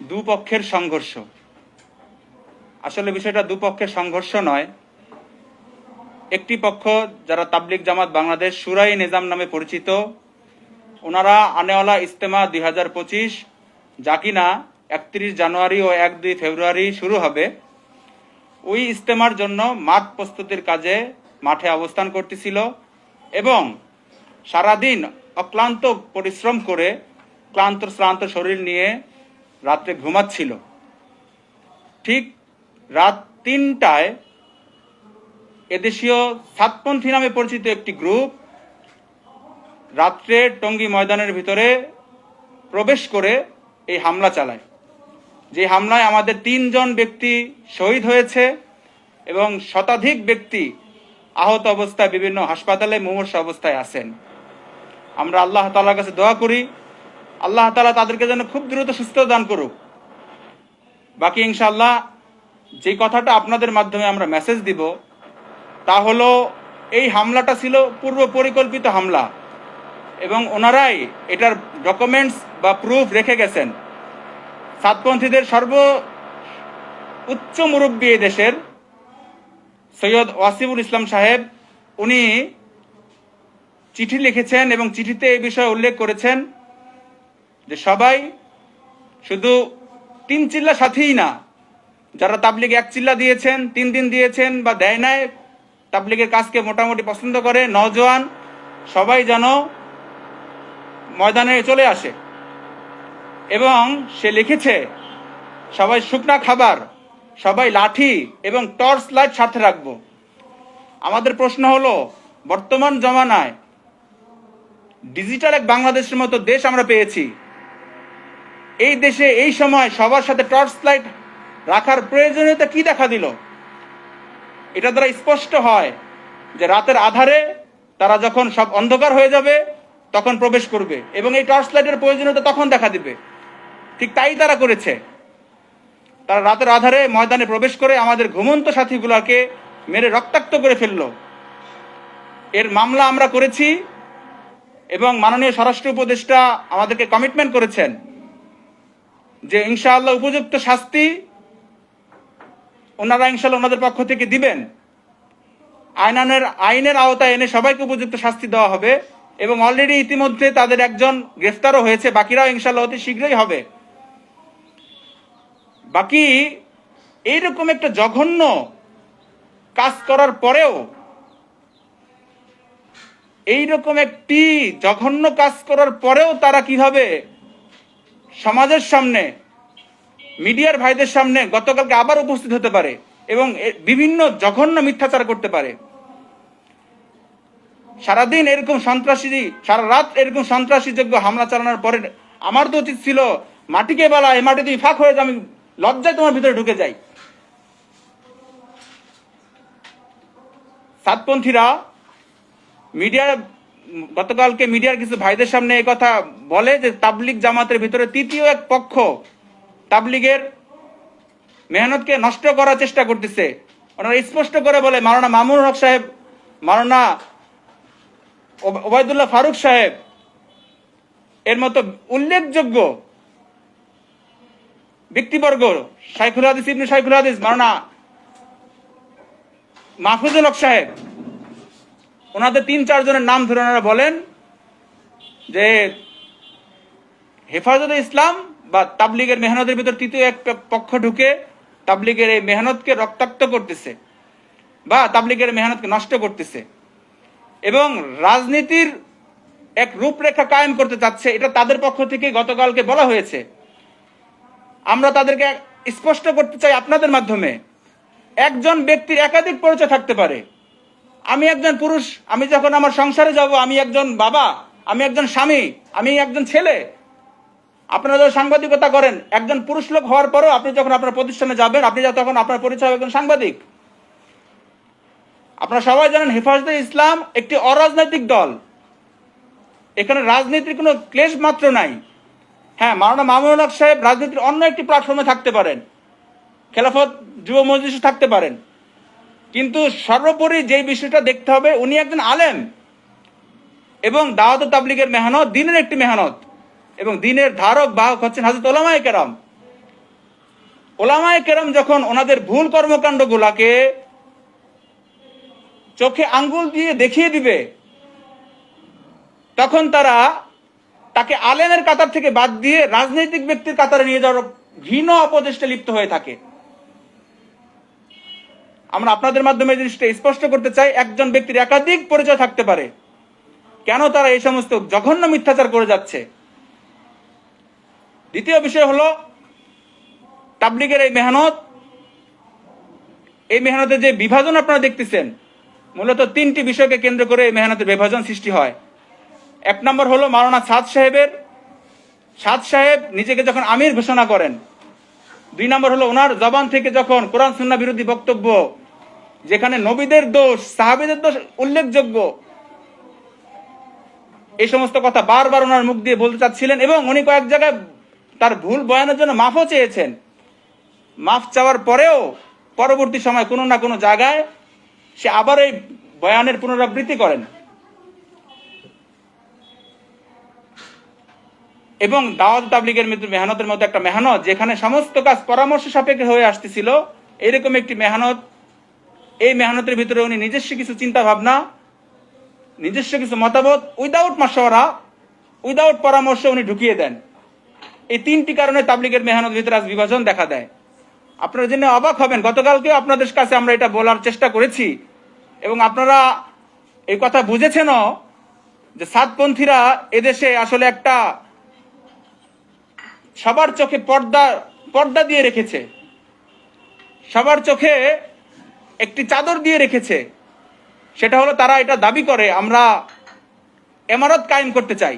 দুপক্ষের সংঘর্ষ। আসলে বিষয়টা দুপক্ষের সংঘর্ষ নয়। একটি পক্ষ যারা তাবলিক জামাত বাংলাদেশ, সুরাই নিজাম নামে পরিচিত, ওনারা আনেওয়ালা ইস্তেমা দুই হাজার পঁচিশ, যা কিনা একত্রিশ জানুয়ারি ও এক দুই ফেব্রুয়ারি শুরু হবে। ওই ইস্তেমার জন্য মাঠ প্রস্তুতির কাজে মাঠে অবস্থান করতেছিল এবং সারাদিন অক্লান্ত পরিশ্রম করে ক্লান্ত শ্রান্ত শরীর নিয়ে রাত্রে ঘুমাচ্ছিল। ঠিক রাত তিনটায় এদেশীয় সাতপন্থী নামে পরিচিত একটি গ্রুপ রাত্রে টঙ্গী ময়দানের ভিতরে প্রবেশ করে এই হামলা চালায়। যে হামলায় আমাদের তিনজন ব্যক্তি শহীদ হয়েছে এবং শতাধিক ব্যক্তি আহত অবস্থায় বিভিন্ন হাসপাতালে মুমূর্ষ অবস্থায় আছেন। আমরা আল্লাহ তালার কাছে দোয়া করি আল্লাহ তালা তাদেরকে যেন খুব দ্রুত সুস্থ দান করুক। বাকি ইনশাল্লাহ যে কথাটা আপনাদের মাধ্যমে আমরা মেসেজ দিব, তা হলো এই হামলাটা ছিল পূর্ব পরিকল্পিত হামলা এবং ওনারাই এটার ডকুমেন্টস বা প্রুফ রেখে গেছেন। সাতপন্থীদের সর্ব উচ্চ মুরব্বী এই দেশের সৈয়দ ওয়াসিবুল ইসলাম সাহেব, উনি চিঠি লিখেছেন এবং চিঠিতে এই বিষয়ে উল্লেখ করেছেন। যে সবাই শুধু তিন চিল্লা সাথেই না, যারা তাবলিগ এক চিল্লা দিয়েছেন, তিন দিন দিয়েছেন বা দেয় নাই, তাবলিগের কাজকে মোটামুটি পছন্দ করে নজওয়ান সবাই যেন ময়দানে চলে আসে। এবং সে লিখেছে, সবাই শুকনা খাবার, সবাই লাঠি এবং টর্চ লাইট সাথে রাখব। আমাদের প্রশ্ন হলো, বর্তমান জমানায় ডিজিটাল এক বাংলাদেশের মতো দেশ আমরা পেয়েছি এই দেশে, এই সময় সবার সাথে টর্চ লাইট রাখার প্রয়োজনীয়তা কি দেখা দিল? এটা দ্বারা স্পষ্ট হয় যে রাতের আধারে তারা যখন সব অন্ধকার হয়ে যাবে, তখন প্রবেশ করবে এবং এই টর্চ লাইটের প্রয়োজনীয়তা তখন দেখা দিবে। ঠিক তাই তারা করেছে। তারা রাতের আধারে ময়দানে প্রবেশ করে আমাদের ঘুমন্ত সাথীগুলোকে মেরে রক্তাক্ত করে ফেলল। এর মামলা আমরা করেছি এবং মাননীয় স্বরাষ্ট্র উপদেষ্টা আমাদেরকে কমিটমেন্ট করেছেন। যে ইনশাআল্লাহ উপযুক্ত শাস্তি ওনারা ইনশাল্লাহ ওনাদের পক্ষ থেকে দিবেন। আইনানের, আইনের আওতায় এনে সবাইকে উপযুক্ত শাস্তি দেওয়া হবে এবং অলরেডি ইতিমধ্যে তাদের একজন গ্রেফতারও হয়েছে, বাকিরাও ইনশাল্লাহ অতি শীঘ্রই হবে। বাকি এইরকম একটা জঘন্য কাজ করার পরেও এইরকম একটি জঘন্য কাজ করার পরেও তারা কীভাবে সমাজের সামনে, মিডিয়ার ভাইদের সামনে গতকালকে আবার উপস্থিত হতে পারে এবং বিভিন্ন জঘন্য মিথ্যাচার করতে পারে। সারাদিন এরকম সন্ত্রাসী, সারা রাত এরকম সন্ত্রাসীযোগ্য হামলা চালানোর পরে আমার তো উচিত ছিল, মাটিকে বলা, এই মাটি তুমি ফাঁক হয়ে যাও, আমি লজ্জায় তোমার ভিতরে ঢুকে যাই। সাতপন্থীরা মিডিয়ার গতকালকে মিডিয়ার কিছু ভাইদের সামনে এই কথা বলে যে তাবলিগ জামাতের ভিতরে তৃতীয় এক পক্ষ তাবলিগের মেহনতকে নষ্ট করার চেষ্টা করতেছে। ওনারা স্পষ্ট করে বলে, মাওলানা মামুন হক সাহেব ওব- ওবায়দুল্লাহ ফারুক সাহেব, এর মতো উল্লেখযোগ্য ব্যক্তিবর্গ, শাইখুল হাদিস ইবনে শাইখুল হাদিস, মাওলানা মাহফুজুল হক সাহেব ওনাদের তিন চারজনের নাম ধরে ওনারা বলেন যে হেফাজতে ইসলাম বা তাবলিগের মেহনতের ভিতর তৃতীয় একটা পক্ষ ঢুকে তাবলিগের এই মেহনতকে রক্তাক্ত করতেছে বা তাবলিগের মেহনতকে নষ্ট করতেছে। এবং রাজনীতির এক রূপরেখা কায়েম করতে চাচ্ছে, এটা তাদের পক্ষ থেকে গতকালকে বলা হয়েছে। আমরা তাদেরকে স্পষ্ট করতে চাই আপনাদের মাধ্যমে, একজন ব্যক্তির একাধিক পরিচয় থাকতে পারে। আমি একজন পুরুষ, আমি যখন আমার সংসারে যাব, আমি একজন বাবা, আমি একজন স্বামী, আমি একজন ছেলে। আপনারা যখন সাংবাদিকতা করেন, একজন পুরুষ লোক হওয়ার পরেও আপনি যখন আপনার প্রতিষ্ঠানে যাবেন, আপনি তখন আপনার পরিচয় একজন সাংবাদিক। আপনারা সবাই জানেন হেফাজতে ইসলাম একটি অরাজনৈতিক দল। এখানে রাজনীতির কোনো ক্লেশ মাত্র নাই। হ্যাঁ মাওলানা মামুনুল সাহেব রাজনীতির অন্য একটি প্ল্যাটফর্মে থাকতে পারেন। খেলাফত যুব মজলিসে থাকতে পারেন। কিন্তু সর্বোপরি যে বিষয়টা দেখতে হবে, উনি একজন আলেম এবং দাওয়াত তাবলিগের মেহনত, দিনের একটি মেহনত এবং দিনের ধারক, বাহক হচ্ছেন হাজরত ওলামায় কেরাম। ওলামায় কেরাম যখন ওনাদের ভুল কর্মকাণ্ডগুলাকে চোখে আঙ্গুল দিয়ে দেখিয়ে দিবে, তখন তারা তাকে আলেমের কাতার থেকে বাদ দিয়ে রাজনৈতিক ব্যক্তির কাতারে নিয়ে যাওয়ার ঘৃণ অপদেষ্টে লিপ্ত হয়ে থাকে। আমরা আপনাদের মাধ্যমে জিনিসটা স্পষ্ট করতে চাই, একজন ব্যক্তির একাধিক পরিচয় থাকতে পারে। কেন তারা এই সমস্ত জঘন্য মিথ্যাচার করে যাচ্ছে? দ্বিতীয় বিষয় হলো, তাবলিগের এই মেহনত, এই মেহনতের যে বিভাজন আপনারা দেখতেছেন, মূলত তিনটি বিষয়কে কেন্দ্র করে এই মেহনতের বিভাজন সৃষ্টি হয়। এক নম্বর হলো মাওলানা সাদ সাহেবের, সাদ সাহেব নিজেকে যখন আমির ঘোষণা করেন। দুই নম্বর হলো ওনার জবান থেকে যখন কোরআন সুন্না বিরোধী বক্তব্য যেখানে নবীদের দোষ, সাহাবিদের দোষ উল্লেখযোগ্য। এই সমস্ত কথা বারবার ওনার মুখ দিয়ে বলতে চাচ্ছিলেন এবং উনি কয়েক জায়গায় তার ভুল বয়ানের জন্য মাফও চেয়েছেন। মাফ চাওয়ার পরেও পরবর্তী সময় কোনো না কোনো জায়গায় সে আবার এই বয়ানের পুনরাবৃত্তি করেন। এবং দাওয়াত তাবলিগের মেহনতের মধ্যে একটা মেহনত, যেখানে সমস্ত কাজ পরামর্শ সাপেক্ষে হয়ে আসতেছিল এরকম একটি মেহনত এই মেহনতের ভিতরে উনি নিজস্ব কিছু চিন্তা ভাবনা নিজস্ব কিছু মতামত উইদাউট মাসওয়ারা উইদাউট পরামর্শ উনি ঢুকিয়ে দেন। এই তিনটি কারণে তাবলিগের মেহনত ভিতরে আজ বিভাজন দেখা দেয়। আপনারা জেনে অবাক হবেন, গতকালকেও আপনাদের কাছে আমরা এটা বলার চেষ্টা করেছি এবং আপনারা এই কথা বুঝেছেনও যে সাতপন্থীরা এদেশে আসলে একটা সবার চোখে পর্দা পর্দা দিয়ে রেখেছে। সবার চোখে একটি চাদর দিয়ে রেখেছে। সেটা হলো তারা এটা দাবি করে, আমরা এমারত কায়েম করতে চাই।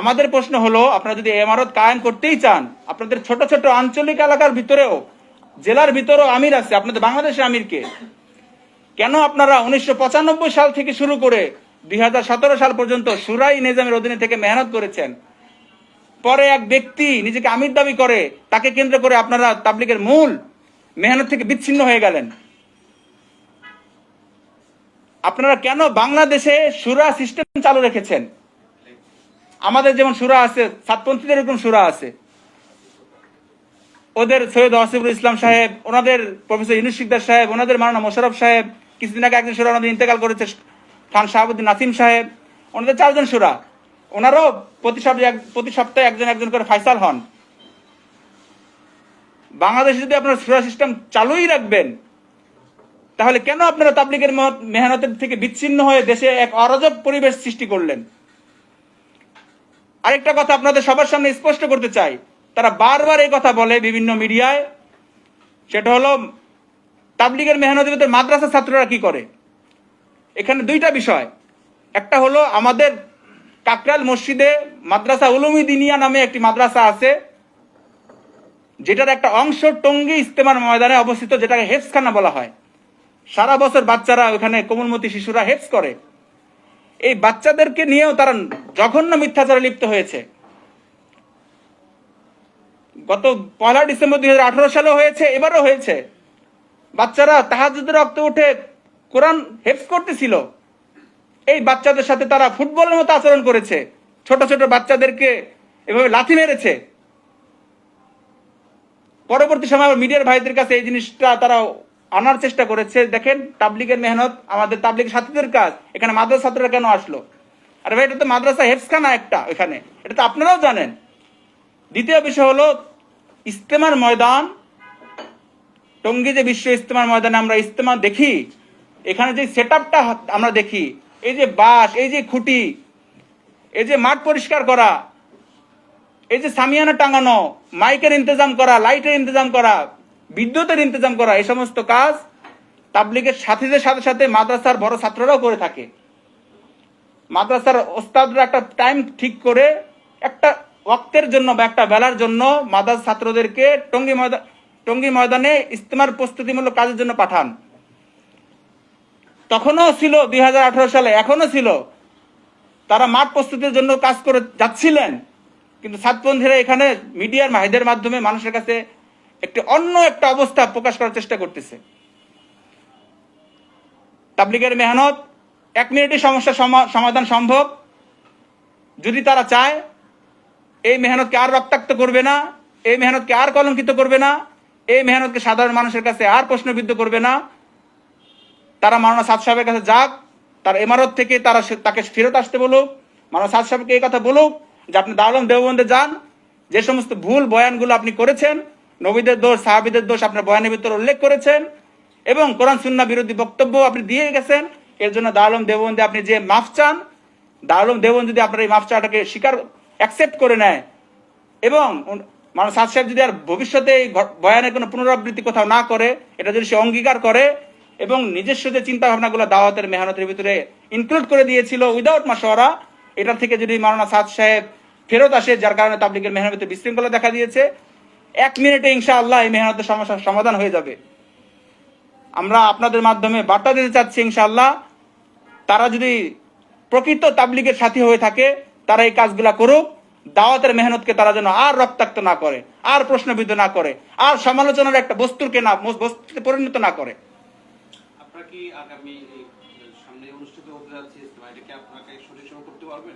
আমাদের প্রশ্ন হলো, আপনারা যদি এমারত কায়েম করতেই চান, আপনাদের ছোট ছোট আঞ্চলিক এলাকার ভিতরেও, জেলার ভিতরেও আমির আছে, আপনাদের বাংলাদেশের আমিরকে, কেন আপনারা উনিশশো পঁচানব্বই সাল থেকে শুরু করে দুই হাজার সতেরো সাল পর্যন্ত সুরাই নিজামের অধীনে থেকে মেহনত করেছেন, পরে এক ব্যক্তি নিজেকে আমির দাবি করে, তাকে কেন্দ্র করে আপনারা তাবলিগের মূল মেহনত থেকে বিচ্ছিন্ন হয়ে গেলেন। আপনারা কেন বাংলাদেশে সুরা সিস্টেম চালু রেখেছেন? আমাদের যেমন সুরা আছে সাতপন্থীদের এরকম সুরা আছে। ওদের সৈয়দ ওয়াসিফুল ইসলাম সাহেব, ওনাদের প্রফেসর ইউনুস শিকদার সাহেব, ওনাদের মারানা মোশারফ সাহেব, কিছুদিন আগে একজন সুরা ওনাদের ইন্তেকাল করেছে, খান শাহাবুদ্দিন নাসিম সাহেব, ওনাদের চারজন সুরা। ওনারাও প্রতি সপ্তাহে প্রতি সপ্তাহে একজন একজন করে ফাইসাল হন। বাংলাদেশে যদি আপনারা সুরা সিস্টেম চালুই রাখবেন তাহলে কেন আপনারা তাবলিগের মহ- মেহনতের থেকে বিচ্ছিন্ন হয়ে দেশে এক অরাজক পরিবেশ সৃষ্টি করলেন? আরেকটা কথা আপনাদের সবার সামনে স্পষ্ট করতে চাই। তারা বারবার এই কথা বলে বিভিন্ন মিডিয়ায়। সেটা হলো, তাবলিগের মেহনতের ভিতরে মাদ্রাসা ছাত্ররা কি করে? এখানে দুইটা বিষয়। একটা হলো, আমাদের কাকরাল মসজিদে মাদ্রাসা উলুমি দিনিয়া নামে একটি মাদ্রাসা আছে, যেটার একটা অংশ টঙ্গী ইস্তেমার ময়দানে অবস্থিত, যেটাকে হেফসখানা বলা হয়। সারা বছর বাচ্চারা ওখানে কোমলমতি শিশুরা হেপস করে। এই বাচ্চাদেরকে নিয়েও তারা জঘন্য মিথ্যাচারে লিপ্ত হয়েছে। গত পয়লা ডিসেম্বর দুই সালে হয়েছে, এবারও হয়েছে। বাচ্চারা তাহাজুদের রক্ত উঠে কোরআন হেফস করতেছিল। এই বাচ্চাদের সাথে তারা ফুটবলের মতো আচরণ করেছে। ছোট ছোট বাচ্চাদেরকে এভাবে লাথি মেরেছে। পরবর্তী সময় মিডিয়ার ভাইদের কাছে এই জিনিসটা তারা আনার চেষ্টা করেছে। দেখেন, তাবলিগের মেহনত, আমাদের তাবলিগ সাথীদের কাজ। এখানে মাদ্রাসা ছাত্ররা কেন আসলো? আরে ভাই, এটা তো মাদ্রাসা হেফসখানা একটা এখানে। এটা তো আপনারাও জানেন। দ্বিতীয় বিষয় হলো, ইস্তেমার ময়দান, টঙ্গী যে বিশ্ব ইস্তেমার ময়দানে আমরা ইস্তেমা দেখি, এখানে যে সেট আমরা দেখি, এই যে বাঁশ, এই যে খুঁটি, এই যে মাঠ পরিষ্কার করা, এই যে সামিয়ানা টাঙানো, মাইকের ইন্তজাম করা, লাইটের ইন্তজাম করা বিদ্যুতের ইন্তজাম করা এই সমস্ত কাজ তাবলিগের সাথীদের সাথে সাথে মাদ্রাসার বড় ছাত্ররাও করে থাকে। মাদ্রাসার ওস্তাদরা একটা টাইম ঠিক করে একটা ওয়াক্তের জন্য বা একটা বেলার জন্য মাদ্রাসা ছাত্রদেরকে টঙ্গী ময়দান টঙ্গী ময়দানে ইস্তেমার প্রস্তুতিমূলক কাজের জন্য পাঠান। তখনও ছিল দুই হাজার আঠারো সালে এখনও ছিল। তারা মাঠ প্রস্তুতির জন্য কাজ করে যাচ্ছিলেন। কিন্তু সাতপন্থীরা এখানে মিডিয়ার মাহিদের মাধ্যমে মানুষের কাছে একটি অন্য একটা অবস্থা প্রকাশ করার চেষ্টা করতেছে। তাবলিগের মেহনত, এক মিনিটে সমস্যার সমা- সমাধান সম্ভব। যদি তারা চায়, এই মেহনতকে আর রক্তাক্ত করবে না, এই মেহনতকে আর কলঙ্কিত করবে না, এই মেহনতকে সাধারণ মানুষের কাছে আর প্রশ্নবিদ্ধ করবে না। তারা মাওলানা সাদ সাহেবের কাছে যাক, তার ইমারত থেকে তারা তাকে ফেরত আসতে বলুক। মাওলানা সাদ সাহেবকে এই কথা বলুক যে আপনি দারুম দেওবন্দে যান, যে সমস্ত ভুল বয়ানগুলো আপনি করেছেন নবীদের দোষ, সাহাবিদের দোষ আপনার বয়ানের ভিতরে উল্লেখ করেছেন এবং কোরআন সুন্না বিরোধী বক্তব্য আপনি দিয়ে গেছেন। এর জন্য দারুম দেওবন্দে আপনি যে মাফ চান দারুম দেওবন্দ যদি আপনার এই মাফ চাটাকে স্বীকার অ্যাকসেপ্ট করে নেয় এবং মানুষ সাদ সাহেব যদি আর ভবিষ্যতে এই বয়ানের কোনো পুনরাবৃত্তি কোথাও না করে, এটা যদি সে অঙ্গীকার করে এবং নিজস্ব যে চিন্তা ভাবনাগুলো দাওয়াতের মেহনতের ভিতরে ইনক্লুড করে দিয়েছিল উইদাউট মাসওয়ারা এটা থেকে যদি মাওলানা সাদ সাহেব ফেরত আসে, যার কারণে তাবলিগের মেহনতে বিশৃঙ্খলা দেখা দিয়েছে এক মিনিটে ইনশাআল্লাহ এই মেহনতের সমস্যার সমাধান হয়ে যাবে। আমরা আপনাদের মাধ্যমে বার্তা দিতে চাচ্ছি ইনশাআল্লাহ তারা যদি প্রকৃত তাবলিগের সাথী হয়ে থাকে তারা এই কাজগুলা করুক দাওয়াতের মেহনতকে তারা যেন আর রক্তাক্ত না করে আর প্রশ্নবিদ্ধ না করে আর সমালোচনার একটা বস্তুকে না বস্তুতে পরিণত না করে।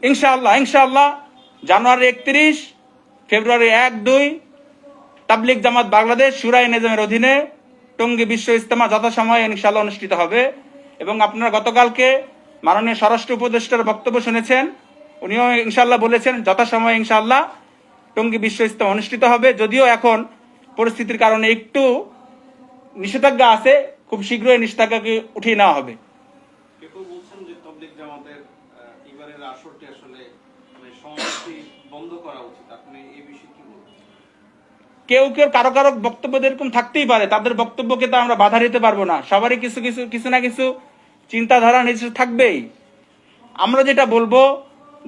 ইনশাআল্লাহ ইনশাআল্লাহ জানুয়ারি একত্রিশ ফেব্রুয়ারি এক দুই তাবলিগ জামাত বাংলাদেশ সুরাই নিজামের অধীনে টঙ্গী বিশ্ব ইস্তেমা যথাসময়ে ইনশাআল্লাহ অনুষ্ঠিত হবে। এবং আপনারা গতকালকে মাননীয় স্বরাষ্ট্র উপদেষ্টার বক্তব্য শুনেছেন। উনিও ইনশাল্লাহ বলেছেন, যথাসময়ে ইনশাল্লাহ টঙ্গী বিশ্ব ইস্তেমা অনুষ্ঠিত হবে। যদিও এখন পরিস্থিতির কারণে একটু নিষেধাজ্ঞা আছে, খুব শীঘ্রই নিষেধাজ্ঞাকে উঠিয়ে নেওয়া হবে। মানে বন্ধ করা উচিত? আপনি এই বিষয়ে কি বলবেন? কেউ কেউ কারও কারও বক্তব্য এরকম থাকতেই পারে, তাদের বক্তব্যকে তো আমরা বাধা দিতে পারব না। সবারই কিছু কিছু কিছু না কিছু চিন্তাধারা নিজস্ব থাকবেই। আমরা যেটা বলব,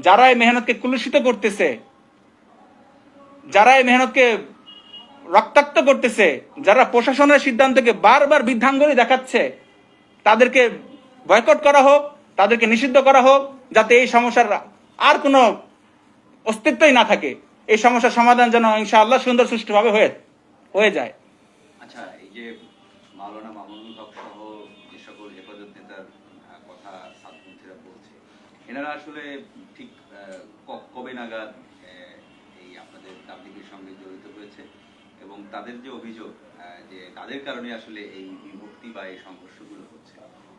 যারা এই মেহনতকে কুলুষিত করতেছে, যারা এই মেহনতকে রক্তাক্ত করতেছে, যারা প্রশাসনের সিদ্ধান্তকে বারবার বৃদ্ধাঙ্গুলি দেখাচ্ছে, তাদেরকে বয়কট করা হোক, তাদেরকে নিষিদ্ধ করা হোক, যাতে এই সমস্যার আর কোনো অস্তিত্বই না থাকে। এই সমস্যার সমাধান যেন ইনশাআল্লাহ সুন্দর সুষ্ঠুভাবে হয়ে হয়ে যায়। আচ্ছা এই যে মাওলানা মামুনুল হক সহ যে সকল হেফাজত নেতার কথা সাতপন্থীরা বলছে এনারা আসলে ঠিক কবে নাগাদ এই আপনাদের তাবলিগের সঙ্গে জড়িত হয়েছে এবং তাদের যে অভিযোগ যে তাদের কারণে আসলে এই বিভক্তি বা এই সংঘর্ষগুলো হচ্ছে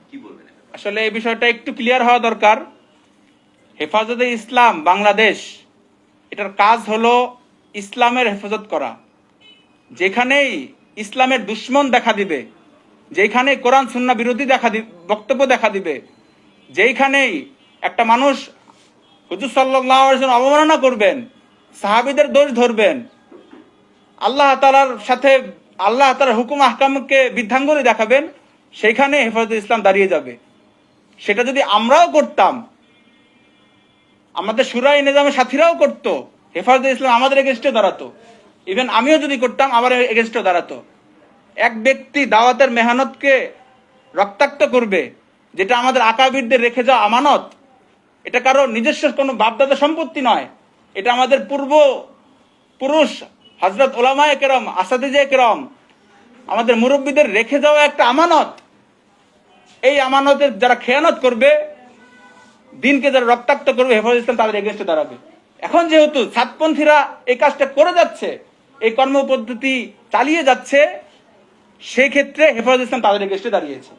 কি বলবেন আসলে এই বিষয়টা একটু ক্লিয়ার হওয়া দরকার। হেফাজতে ইসলাম বাংলাদেশ এটার কাজ হলো ইসলামের হেফাজত করা। যেখানেই ইসলামের দুশ্মন দেখা দিবে যেখানে কোরআন সুন্না বিরোধী দেখা বক্তব্য দেখা দিবে, যেইখানেই একটা মানুষ হুজুর সাল্লাহ অবমাননা করবেন, সাহাবিদের দোষ ধরবেন, আল্লাহ তালার সাথে, আল্লাহ তালার হুকুম, আহকামকে বৃদ্ধাঙ্গুলি দেখাবেন সেইখানে হেফাজত ইসলাম দাঁড়িয়ে যাবে। সেটা যদি আমরাও করতাম আমাদের সুরাই নিজামের সাথীরাও করতো। হেফাজত ইসলাম আমাদের এগেনস্টে দাঁড়াতো। ইভেন আমিও যদি করতাম, আমার এগেনস্টে দাঁড়াতো। এক ব্যক্তি দাওয়াতের মেহনতকে রক্তাক্ত করবে, যেটা আমাদের আকাবিরদের রেখে যাওয়া আমানত, এটা কারও নিজস্ব কোনো বাপদাদা সম্পত্তি নয়। এটা আমাদের পূর্ব পুরুষ হজরত ওলামায় কেরম, আসাদিজে কেরম, আমাদের মুরব্বীদের রেখে যাওয়া একটা আমানত। এই আমানতের যারা খেয়ানত করবে দিনকে যারা রক্তাক্ত করবে, হেফাজত ইসলাম তাদের এগেনস্টে দাঁড়াবে। এখন যেহেতু সাতপন্থীরা এই কাজটা করে যাচ্ছে, এই কর্মপদ্ধতি চালিয়ে যাচ্ছে, সেক্ষেত্রে হেফাজত ইসলাম তাদের এগেনস্টে দাঁড়িয়েছে।